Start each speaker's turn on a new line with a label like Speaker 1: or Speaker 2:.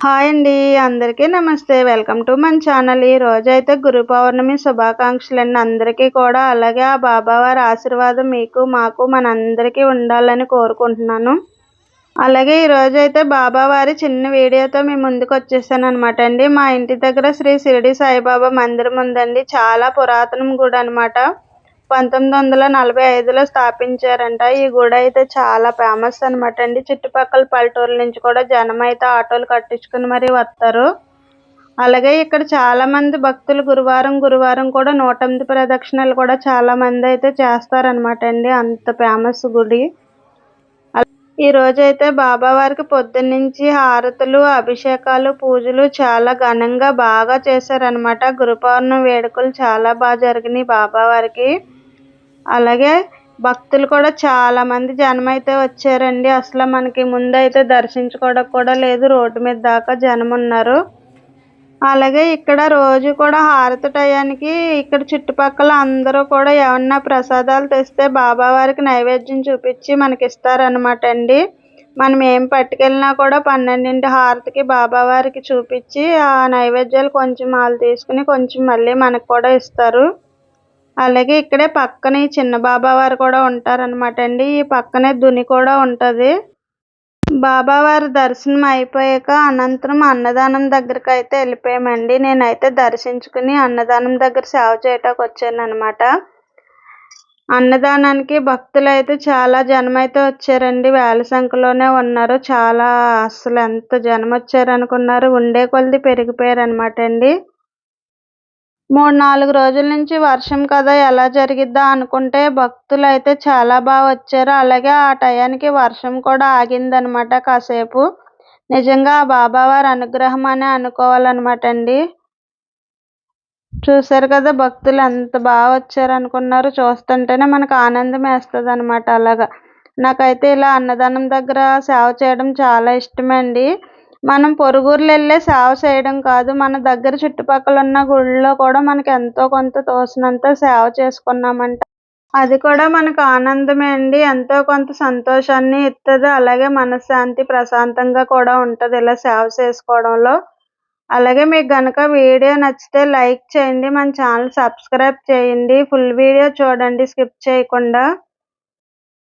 Speaker 1: Hi అండి అందరికీ నమస్తే. వెల్కమ్ టు మన ఛానల్. ఈ రోజు అయితే గురు పౌర్ణమి శుభాకాంక్షలు అండి అందరికీ కూడా అలాగే ఆ బాబావారి ఆశీర్వాదం మీకు మాకు మనందరికీ ఉండాలని కోరుకుంటున్నాను. అలాగే ఈరోజు అయితే బాబావారి చిన్న వీడియోతో మీ ముందుకు వచ్చేసాను అనమాట అండి. మా ఇంటి దగ్గర శ్రీ షిరిడి సాయిబాబా మందిరం ఉందండి. చాలా పురాతనం గుడి అనమాట పంతొమ్మిది వందల నలభై ఐదులో స్థాపించారంట. ఈ గుడి అయితే చాలా ఫేమస్ అనమాట అండి. చుట్టుపక్కల పల్లెటూరుల నుంచి కూడా జనం అయితే ఆటోలు కట్టించుకుని మరీ వస్తారు. అలాగే ఇక్కడ చాలా మంది భక్తులు గురువారం గురువారం కూడా నూట ఎనిమిది ప్రదక్షిణలు కూడా చాలా మంది అయితే చేస్తారనమాట అండి. అంత ఫేమస్ గుడి. ఈ రోజైతే బాబావారికి పొద్దున్నుంచి హారతులు అభిషేకాలు పూజలు చాలా ఘనంగా బాగా చేశారనమాట గురు పౌర్ణమి వేడుకలు చాలా బాగా జరిగినాయి బాబావారికి అలాగే భక్తులు కూడా చాలా మంది జనం అయితే వచ్చారండి. అసలు మనకి ముందు అయితే దర్శించుకోవడం కూడా లేదు. రోడ్డు మీద దాకా జనం ఉన్నారు అలాగే ఇక్కడ రోజు కూడా హారతి టయానికి ఇక్కడ చుట్టుపక్కల అందరూ కూడా ఏమన్నా ప్రసాదాలు తెస్తే బాబావారికి నైవేద్యం చూపించి మనకి ఇస్తారనమాట అండి. మనం ఏం పట్టుకెళ్ళినా కూడా పన్నెండింటి హారతికి బాబావారికి చూపించి ఆ నైవేద్యాలు కొంచెం వాళ్ళు తీసుకుని కొంచెం మళ్ళీ మనకు కూడా ఇస్తారు. అలాగే ఇక్కడే పక్కనే చిన్న బాబావారు కూడా ఉంటారనమాట అండి ఈ పక్కనే దుని కూడా ఉంటుంది. బాబావారి దర్శనం అయిపోయాక అనంతరం అన్నదానం దగ్గరికి అయితే వెళ్ళిపోయామండి. నేనైతే దర్శించుకుని అన్నదానం దగ్గర సేవ చేయటానికి వచ్చాను అనమాట అన్నదానానికి భక్తులు అయితే చాలా జనం అయితే వచ్చారండి. వేల సంఖ్యలోనే ఉన్నారు. చాలా అసలు ఎంత జనం వచ్చారనుకున్నారు. ఉండే కొలది పెరిగిపోయారు అనమాట అండి మూడు నాలుగు రోజుల నుంచి వర్షం కదా ఎలా జరిగిద్దా అనుకుంటే భక్తులు అయితే చాలా బాగా వచ్చారు. అలాగే ఆ టయానికి వర్షం కూడా ఆగిందనమాట కాసేపు. నిజంగా ఆ బాబావారి అనుగ్రహం అనే అనుకోవాలన్నమాట అండి చూసారు కదా భక్తులు ఎంత బాగా వచ్చారు అనుకున్నారు. చూస్తుంటేనే మనకు ఆనందం వేస్తుంది అనమాట అలాగా. నాకైతే ఇలా అన్నదానం దగ్గర సేవ చేయడం చాలా ఇష్టమండి. మనం పొరుగురులు వెళ్ళే సేవ చేయడం కాదు మన దగ్గర చుట్టుపక్కల ఉన్న గుళ్ళో కూడా మనకి ఎంతో కొంత తోసినంత సేవ చేసుకున్నామంటే. అది కూడా మనకు ఆనందమే అండి. ఎంతో కొంత సంతోషాన్ని ఇస్తుంది అలాగే మనశ్శాంతి ప్రశాంతంగా కూడా ఉంటుంది ఇలా సేవ చేసుకోవడంలో. అలాగే మీకు కనుక వీడియో నచ్చితే లైక్ చేయండి. మన ఛానల్ సబ్స్క్రైబ్ చేయండి. ఫుల్ వీడియో చూడండి. స్కిప్ చేయకుండా.